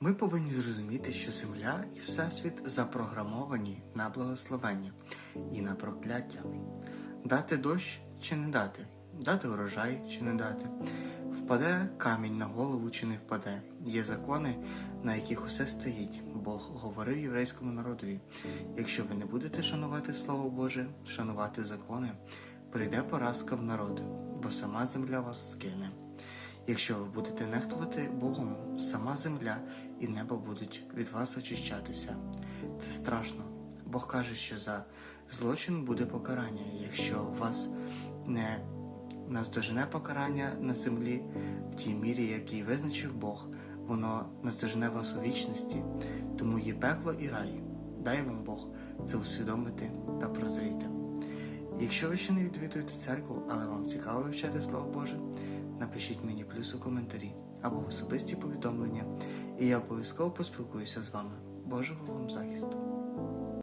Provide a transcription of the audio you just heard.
Ми повинні зрозуміти, що земля і всесвіт запрограмовані на благословення і на прокляття. Дати дощ чи не дати, дати урожай чи не дати, впаде камінь на голову чи не впаде. Є закони, на яких усе стоїть. Бог говорив єврейському народові: якщо ви не будете шанувати Слово Боже, шанувати закони, прийде поразка в народ, бо сама земля вас скине. Якщо ви будете нехтувати Богом, сама земля і небо будуть від вас очищатися. Це страшно. Бог каже, що за злочин буде покарання. Якщо вас не наздожене покарання на землі в тій мірі, який визначив Бог, воно наздожене вас у вічності, тому є пекло і рай. Дай вам Бог це усвідомити та прозріти. Якщо ви ще не відвідуєте церкву, але вам цікаво вивчати Слово Боже, напишіть мені плюс у коментарі або в особисті повідомлення, і я обов'язково поспілкуюся з вами. Божого вам захисту!